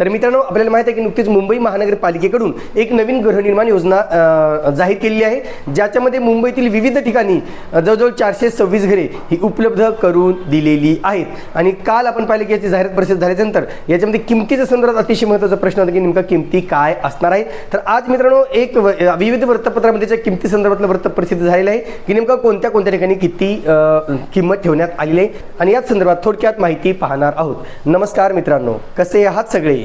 तर मित्रांनो आपल्याला माहिती आहे की नुकतीच मुंबई महानगरपालिकेकडून एक नवीन गृहनिर्माण योजना जाहीर केलेली आहे ज्याच्यामध्ये मुंबईतील विविध ठिकाणी जवळजवळ चारशे सव्वीस घरे ही उपलब्ध करून दिलेली आहेत. आणि काल आपण पाहिलं की याची जाहिरात प्रसिद्ध झाल्यानंतर याच्यामध्ये किमतीच्या संदर्भात अतिशय महत्त्वाचा प्रश्न होता की नेमका किमती काय असणार आहे. तर आज मित्रांनो एक विविध वृत्तपत्रामध्ये किमती संदर्भातलं वृत्त प्रसिद्ध झालेलं आहे की नेमका कोणत्या कोणत्या ठिकाणी किती किंमत ठेवण्यात आलेली आहे. आणि याच संदर्भात थोडक्यात माहिती पाहणार आहोत. नमस्कार मित्रांनो कसे आहात सगळे?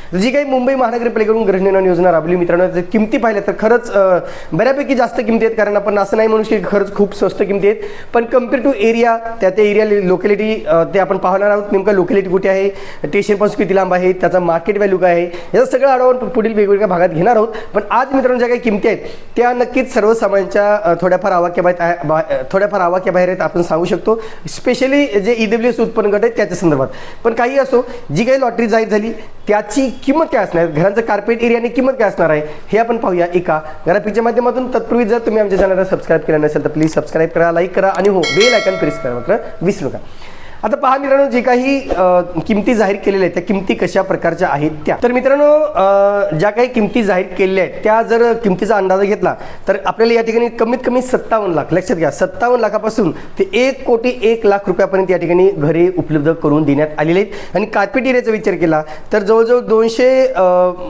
जी काही मुंबई महानगरपालिकेकडून गृहनिर्माण योजना राबली मित्रांनो जर किमती पाहिल्या तर खरंच बऱ्यापैकी जास्त किमती आहेत कारण आपण असं नाही म्हणू की खरंच खूप स्वस्त किमती आहेत. पण कंपेअर टू एरिया त्या त्या एरिया लोकॅलिटी ते आपण पाहणार आहोत. नेमकं लोकॅलिटी कुठे आहे? स्टेशनपासून किती लांब आहे? त्याचा मार्केट व्हॅल्यू काय आहे? याचा सगळं आढावा आपण पुढील वेगवेगळ्या भागात घेणार आहोत. पण आज मित्रांनो ज्या काही किमती आहेत त्या नक्कीच सर्वसामान्यांच्या थोड्याफार आवाक्याबाहेर बा- थोड्याफार आवाक्याबाहेर आहेत आपण सांगू शकतो. स्पेशली जे ईडब्ल्यू एस उत्पन्न गट आहेत त्याच्या संदर्भात. पण काही असो जी काही लॉटरी जाहीर झाली त्याची किंमत काय असणार? आहे? घरांचं कार्पेट एरियाने किंमत काय असणार आहे? हे आपण पाहूया एका ग्राफिकच्या माध्यमातून. तत्पूर्वी जर तुम्ही आमच्या चॅनलला सबस्क्राईब केलं नसेल तर प्लीज सबस्क्राईब करा लाईक करा आणि हो बेल आयकन प्रेस करा मात्र विसरू नका. आता पहा मित्रांनो जे काही किमती जाहीर केलेल्या आहेत त्या किमती कशा प्रकारच्या आहेत त्या. तर मित्रांनो ज्या काही किमती जाहीर केलेल्या आहेत त्या जर किमतीचा अंदाज घेतला तर आपल्याला या ठिकाणी कमीत कमी सत्तावन्न लाख लक्षात घ्या सत्तावन्न लाखापासून ते एक कोटी एक लाख रुपयापर्यंत या ठिकाणी घरे उपलब्ध करून देण्यात आलेले आहेत. आणि कार्पेट एरियाचा विचार केला तर जवळजवळ दोनशे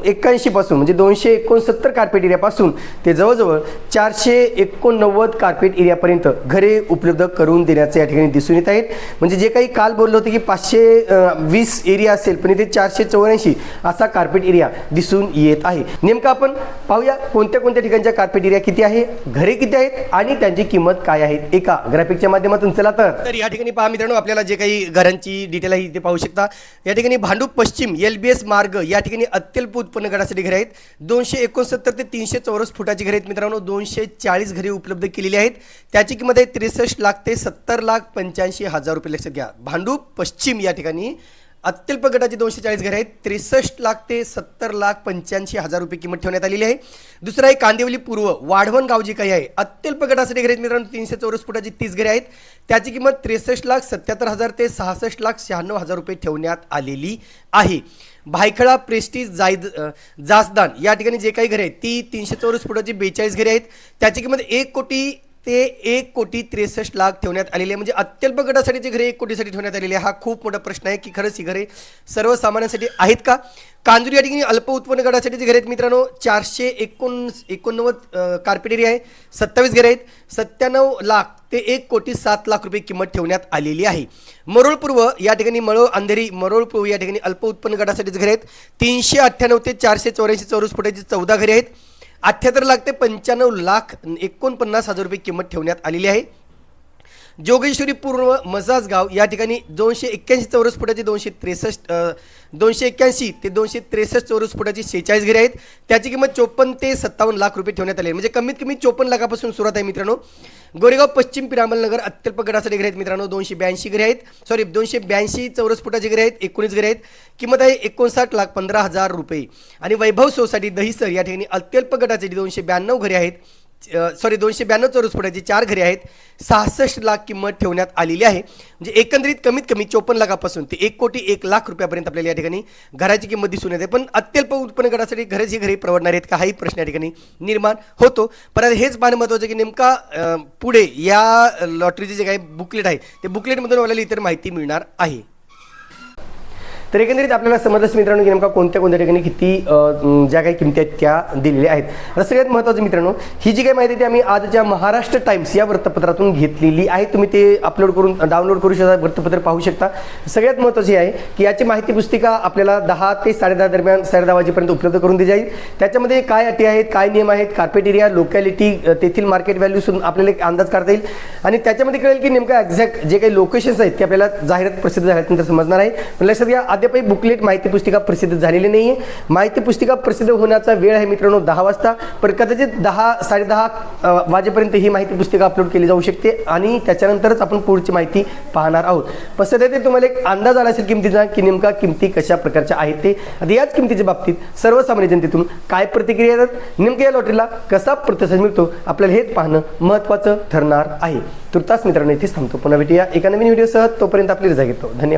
एक्क्याऐंशी पासून म्हणजे दोनशे एकोणसत्तर कार्पेट एरियापासून ते जवळजवळ चारशे एकोणनव्वद कार्पेट एरियापर्यंत घरे उपलब्ध करून देण्याचं या ठिकाणी दिसून येत आहेत. म्हणजे जे काही काल बोललो होतं की पाचशे वीस एरिया असेल पण इथे चारशे चौऱ्याऐंशी असा कार्पेट एरिया दिसून येत आहे. नेमकं आपण पाहूया कोणत्या कोणत्या ठिकाणच्या कार्पेट एरिया किती आहे घरे किती आहेत आणि त्यांची किंमत काय आहे? एका ग्राफिकच्या माध्यमातून चला तर. तर या ठिकाणी पहा मित्रांनो आपल्याला जे काही घरांची डिटेल आहे ते पाहू शकता. या ठिकाणी भांडूप पश्चिम एल बी एस मार्ग या ठिकाणी अत्यल्प उत्पन्न गटासाठी घरे आहेत. दोनशे एकोणसत्तर ते तीनशे चौरस फुटाची घरे आहेत मित्रांनो. दोनशे चाळीस घरे उपलब्ध केलेली आहेत. त्याची किंमत आहे त्रेसष्ट लाख ते सत्तर लाख पंच्याऐंशी हजार रुपये लक्षात घ्या. भांडूप पश्चिम या ठिकाणी. अत्यल्प गटाचे दोनशे चाळीस घरे आहेत. त्रेसष्ट लाख ते सत्तर लाख पंच्याऐंशी हजार रुपये किंमत ठेवण्यात आलेली आहे. दुसरं आहे कांदिवली पूर्व. वाढवण गाव जे काही आहे अत्यल्प गटासाठी घरे आहेत मित्रांनो तीनशे चौरस फुटाची तीस घरे आहेत. त्याची किंमत त्रेसष्ट लाख सत्याहत्तर हजार ते सहासष्ट लाख शहाण्णव हजार रुपये ठेवण्यात आलेली आहे. भायखळा प्रेस्टीज जायद जासदान या ठिकाणी जे काही घरे आहेत ती तीनशे चौरस फुटाची बेचाळीस घरे आहेत. त्याची किंमत एक कोटी ते एक कोटी त्रेसष्ट लाख ठेवण्यात आलेले आहे. म्हणजे अत्यल्प गटासाठी जे घरे एक कोटीसाठी ठेवण्यात आलेले आहे हा खूप मोठा प्रश्न आहे की खरंच ही घरे सर्वसामान्यांसाठी आहेत का? कांजूर या ठिकाणी अल्प उत्पन्न गटासाठी जे घरे आहेत मित्रांनो चारशे एकोण एकोणनव्वद कार्पेट एरिया आहे सत्तावीस घरे आहेत सत्त्याण्णव लाख ते एक कोटी सात लाख रुपये किंमत ठेवण्यात आलेली आहे. मरोळ पूर्व या ठिकाणी मळो अंधेरी मरोळ पूर्व या ठिकाणी अल्प उत्पन्न गटासाठी जे घरे आहेत तीनशे अठ्ठ्याण्णव ते चारशे चौऱ्याऐंशी चौरस फुटाची चौदा घरे आहेत. अठ्ठ्याहत्तर लाख ते पंच्याण्णव लाख एकोणपन्नास हजार रुपये किंमत ठेवण्यात आलेली आहे. जोगेश्वरी पूर्व मजाजगाव या ठिकाणी दोनशे एक्क्याऐंशी चौरस फुटाची दोनशे त्रेसष्ट दोनशे एक्क्याऐंशी ते दोनशे त्रेसष्ट चौरस फुटाची शेहेचाळीस घरे आहेत. त्याची किंमत चोपन्न ते सत्तावन्न लाख रुपये ठेवण्यात आली म्हणजे कमीत कमी चोपन्न लाखापासून सुरुवात आहे मित्रांनो. गोरेगाव पश्चिम पिरामलनगर अत्यल्प गडासाठी घरे आहेत मित्रांनो. दोनशे ब्याऐंशी घरे आहेत. सॉरी दोनशे ब्याऐंशी चौरस फुटाची घरे आहेत. एकोणीस घरे आहेत. किंमत आहे एकोणसाठ लाख पंधरा हजार रुपये. आणि वैभव सोसायटी दहिसर या ठिकाणी अत्यल्प गटासाठी दोनशे ब्याण्णव घरे आहेत. सॉरी दोनशे ब्याण्णव चौरस फुटाची चार घरे आहेत सहासष्ट लाख किंमत ठेवण्यात आलेली आहे. म्हणजे एकंदरीत कमीत कमी चोपन्न लाखापासून ते एक कोटी एक लाख रुपयापर्यंत आपल्याला या ठिकाणी घराची किंमत दिसून येते. पण अत्यल्प उत्पन्न गटासाठी घराची घरे परवडणार आहेत का? हाही प्रश्न या ठिकाणी निर्माण होतो. परत हेच पाहणं महत्त्वाचं की नेमका पुढे या लॉटरीचे जे काही बुकलेट आहे ते बुकलेटमधून आपल्याला इतर माहिती मिळणार आहे. तर एकंदरीत आपल्याला समजलंच मित्रांनो की नेमका कोणत्या कोणत्या ठिकाणी किती ज्या काही किमती आहेत त्या दिलेल्या आहेत. आता सगळ्यात महत्त्वाचं मित्रांनो ही जी काही माहिती ती आम्ही आजच्या महाराष्ट्र टाइम्स या वृत्तपत्रातून घेतलेली आहे. तुम्ही ते अपलोड करून डाउनलोड करू शकता वृत्तपत्र पाहू शकता. सगळ्यात महत्त्वाची आहे की याची माहिती पुस्तिका आपल्याला दहा ते साडेदहा दरम्यान साडेदहा वाजेपर्यंत उपलब्ध करून दिली जाईल. त्याच्यामध्ये काय अटी आहेत काय नियम आहेत कार्पेट एरिया लोकॅलिटी तेथील मार्केट व्हॅल्यूसून आपल्याला एक अंदाज काढता येईल. आणि त्याच्यामध्ये कळेल की नेमका एक्झॅक्ट जे काही लोकेशन्स आहेत ते आपल्याला जाहिरात प्रसिद्ध झाल्यानंतर समजणार आहे. पण लक्षात घ्या अद्यापही बुकलेट माहिती पुस्तिका प्रसिद्ध झालेली नाही आहे माहिती पुस्तिका प्रसिद्ध होण्याचा वेळ आहे मित्रांनो दहा वाजता. पण कदाचित दहा साडेदहा वाजेपर्यंत ही माहिती पुस्तिका अपलोड केली जाऊ शकते आणि त्याच्यानंतरच आपण पुढची माहिती पाहणार आहोत. पण सध्या ते तुम्हाला एक अंदाज आला असेल किमतीचा की नेमका किमती कशा प्रकारच्या आहेत ते. आता याच किमतीच्या बाबतीत सर्वसामान्य जनतेतून काय प्रतिक्रिया येतात? नेमक्या या लॉटरीला कसा प्रतिसाद मिळतो? आपल्याला हेच पाहणं महत्त्वाचं ठरणार आहे. तुर्तास मित्रांनो इथेच थांबतो. पुन्हा भेटूया एका नवीन व्हिडिओसह. तोपर्यंत आपली रजा घेतो. धन्यवाद.